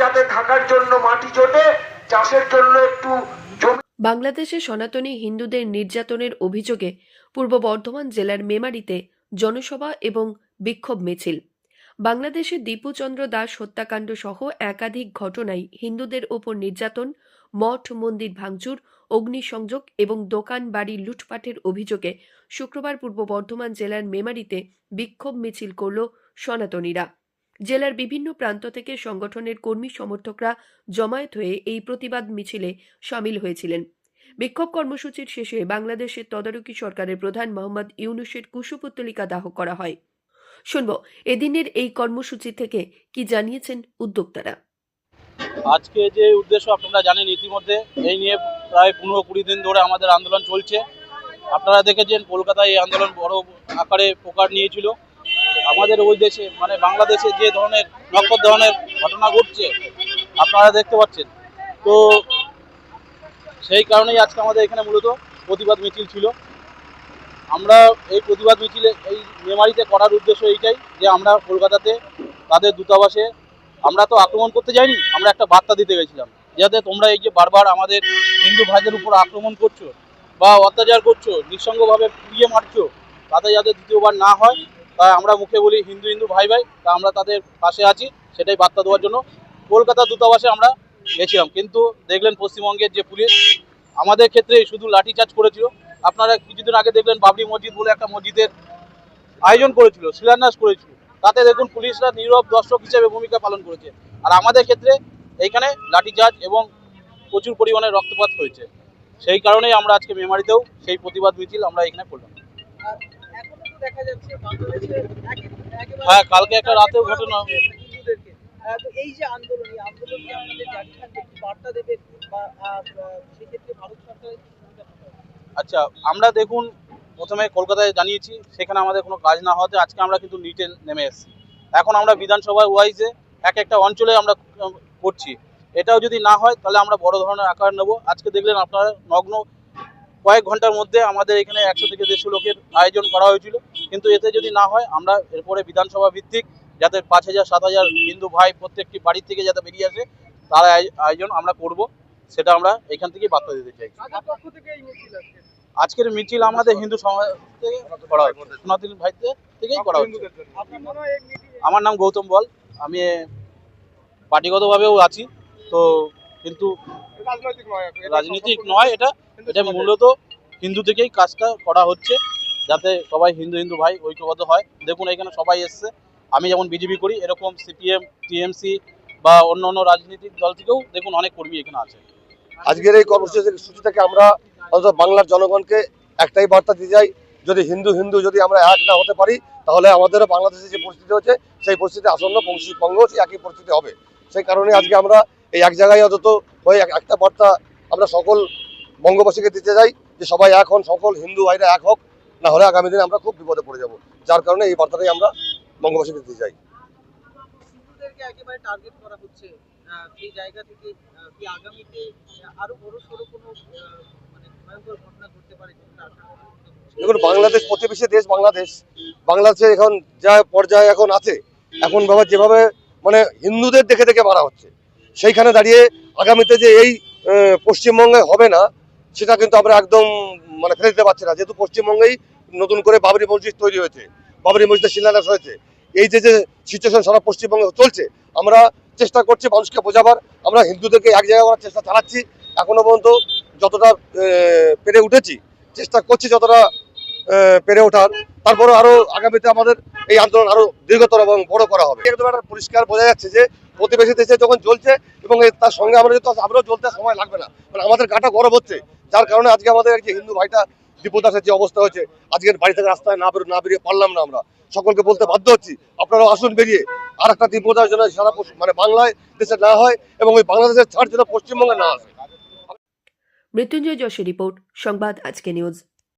যাতে থাকার জন্য মাটি জোটে, চাষের জন্য একটু বাংলাদেশে সনাতনী হিন্দুদের নির্যাতনের অভিযোগে পূর্ব বর্ধমান জেলার মেমারিতে জনসভা এবং বিক্ষোভ মিছিল। বাংলাদেশে দীপুচন্দ্র দাস হত্যাকাণ্ড সহ একাধিক ঘটনায় হিন্দুদের ওপর নির্যাতন, মঠ, মন্দির ভাঙচুর, অগ্নিসংযোগ এবং দোকান, বাড়ি লুটপাটের অভিযোগে শুক্রবার পূর্ব বর্ধমান জেলার মেমারিতে বিক্ষোভ মিছিল করল সনাতনীরা। জেলার বিভিন্ন প্রান্ত থেকে সংগঠনের কর্মী সমর্থকরা জমায়েত হয়ে এই প্রতিবাদ মিছিলে সামিল হয়েছিলেন। বিক্ষোভ কর্মসূচির শেষে বাংলাদেশের তদারকি সরকারের প্রধান মোহাম্মদ ইউনুসের কুশপুত্তলিকা দাহ করা হয়। শুনব, এদিনের এই কর্মসূচি থেকে কি জানিয়েছেন উদ্যোক্তারা? আজকে যে উদ্দেশ্য আপনারা জানেন ইতিমধ্যে, এই নিয়ে প্রায় পনেরো কুড়ি দিন ধরে আমাদের আন্দোলন চলছে। আপনারা দেখেছেন, কলকাতায় এই আন্দোলন বড় আকারে প্রকার নিয়েছিল। আমাদের ওই দেশে মানে বাংলাদেশে যে ধরনের নক্ষর ধরনের ঘটনা ঘটছে, আপনারা দেখতে পাচ্ছেন। তো সেই কারণেই আজকে আমাদের এখানে মূলত প্রতিবাদ মিছিল ছিল। আমরা এই প্রতিবাদ মিছিলে, এই মেমারিতে করার উদ্দেশ্য এইটাই যে আমরা কলকাতাতে তাদের দূতাবাসে আমরা তো আক্রমণ করতে যাইনি, আমরা একটা বার্তা দিতে গেছিলাম যাতে তোমরা এই যে বারবার আমাদের হিন্দু ভাইদের উপর আক্রমণ করছ বা অত্যাচার করছ, নিঃসঙ্গভাবে পুড়িয়ে মারছো, তাতে যাতে দ্বিতীয়বার না হয় তাই আমরা মুখে বলি হিন্দু হিন্দু ভাই ভাই, তা আমরা তাদের পাশে আছি, সেটাই বার্তা দেওয়ার জন্য। কলকাতা দূতাবাসে আমরা গেছিলাম, কিন্তু দেখলেন পশ্চিমবঙ্গের যে পুলিশ, আমাদের ক্ষেত্রে শুধু লাঠিচার্জ করেছিল। আপনারা কিছুদিন আগে দেখলেন বাবরি মসজিদ বলে একটা মসজিদের আয়োজন করেছিল, শিলান্যাস করেছিল। তাতে দেখুন পুলিশরা নীরব দর্শক হিসেবে ভূমিকা পালন করেছে। আর আমাদের ক্ষেত্রে এইখানে লাঠিচার্জ এবং প্রচুর পরিমাণে রক্তপাত হয়েছে। সেই কারণেই আমরা আজকে মেমারিতেও সেই প্রতিবাদ মিছিল আমরা এখানে করলাম। হ্যাঁ, কালকে একটা রাতেও ঘটনা। হিন্দুদেরকে। আহ, তো এই যে আন্দোলন এই আন্দোলনকে আপনাদের জারি থাকবে বার্তা দেবে বা আহ, আহ, সেক্ষেত্রে ভারত সরকারের কি ভূমিকা থাকবে? আচ্ছা আমরা দেখুন প্রথমে কলকাতায় জানিয়েছি সেখানে আমাদের কোনো কাজ না হওয়াতে আজকে আমরা কিন্তু নিটে নেমে এসেছি এখন আমরা বিধানসভা ওয়াইজে এক একটা অঞ্চলে আমরা করছি এটাও যদি না হয় তাহলে আমরা বড় ধরনের আকার নেব আজকে দেখলেন আপনারা নগ্ন কয়েক ঘণ্টার মধ্যে আমাদের এখানে একশো থেকে দেড়শো লোকের আয়োজন করা হয়েছিল। কিন্তু এতে যদি না হয় আমরা এরপরে বিধানসভা ভিত্তিক যাতে পাঁচ হাজার সাত হাজার হিন্দু ভাই প্রত্যেকটি বাড়ির থেকে যাতে বেরিয়ে আসে তার আয়- আয়োজন আমরা করব সেটা আমরা এখান থেকেই বার্তা দিতে চাই থেকে আজকের মিছিল আমাদের হিন্দু সমাজ থেকে করা হচ্ছে সনাতনী ভাইতে থেকেই করা হচ্ছে। হয় আমার নাম গৌতম বল আমি পার্টিগতভাবেও আছি তো কিন্তু রাজনৈতিক নয় এটা এটা মূলত হিন্দু থেকেই কাজটা করা হচ্ছে যাতে সবাই হিন্দু হিন্দু ভাই ঐক্যবদ্ধ হয়। দেখুন এখানে সবাই এসছে। আমি যেমন বিজেপি করি এরকম সিপিএম টিএমসি বা অন্য অন্য রাজনৈতিক দল থেকেও দেখুন অনেক কর্মী এখানে আছে। আজকের এই কর্মসূচি সূচি থেকে আমরা অন্তত বাংলার জনগণকে একটাই বার্তা দিতে চাই যদি হিন্দু হিন্দু যদি আমরা এক না হতে পারি তাহলে আমাদেরও বাংলাদেশে যে পরিস্থিতি হচ্ছে সেই পরিস্থিতি আসন্ন বংশী সেই একই পরিস্থিতি হবে। সেই কারণে আজকে আমরা এই এক জায়গায় অন্তত হয়ে এক- একটা বার্তা আমরা সকল বঙ্গবাসীকে দিতে চাই যে সবাই এক হন সকল হিন্দু ভাইরা এক হোক না হলে আগামী দিনে আমরা খুব বিপদে পড়ে যাব যার কারণে এই বার্তাটাই আমরা বঙ্গবাসীকে দিতে চাই আহ, মানে? দেখুন বাংলাদেশ প্রতিবেশী দেশ বাংলাদেশ বাংলাদেশে এখন যা পর্যায়ে এখন আছে এখন বাবা যেভাবে মানে হিন্দুদের দেখে দেখে মারা হচ্ছে সেইখানে দাঁড়িয়ে আগামীতে যে এই পশ্চিমবঙ্গে হবে না, সেটা কিন্তু আমরা একদম মানে ফেলে দিতে পারছি না। যেহেতু পশ্চিমবঙ্গেই নতুন করে বাবরি মসজিদ তৈরি হয়েছে, বাবরি মসজিদের শিলান্যাস হয়েছে। এই যে যে সিচুয়েশন সারা পশ্চিমবঙ্গে চলছে, আমরা চেষ্টা করছি মানুষকে বোঝাবার। আমরা হিন্দুদেরকে এক জায়গায় করার চেষ্টা চালাচ্ছি। এখনও পর্যন্ত যতটা পেরে উঠেছি, চেষ্টা করছি যতটা পেরে ওঠার। তারপরে আরও আগামীতে আমাদের এই আন্দোলন আরও দীর্ঘতর এবং বড় করা হবে। একদম একটা পরিষ্কার বোঝা যাচ্ছে যে প্রতিবেশী দেশে যখন চলছে এবং তার সঙ্গে আমরা যেহেতু আমরাও চলতে সময় লাগবে না। মানে আমাদের গাটা গরম হচ্ছে। যার কারণে আজকে আমাদের যে হিন্দু ভাইটা দীপদাসের যে অবস্থা হয়েছে আজকের বাড়ি থেকে রাস্তায় না বেরো না বেরিয়ে পারলাম না আমরা। সকলকে বলতে বাধ্য হচ্ছি, আপনারাও আসুন বেরিয়ে। আর একটা দীপদাস যেন সারা মানে বাংলায় দেশে না হয় এবং ওই বাংলাদেশের ছাড় যেন পশ্চিমবঙ্গে না আসে। মৃত্যুঞ্জয় যশের রিপোর্ট, সংবাদ আজকে নিউজ।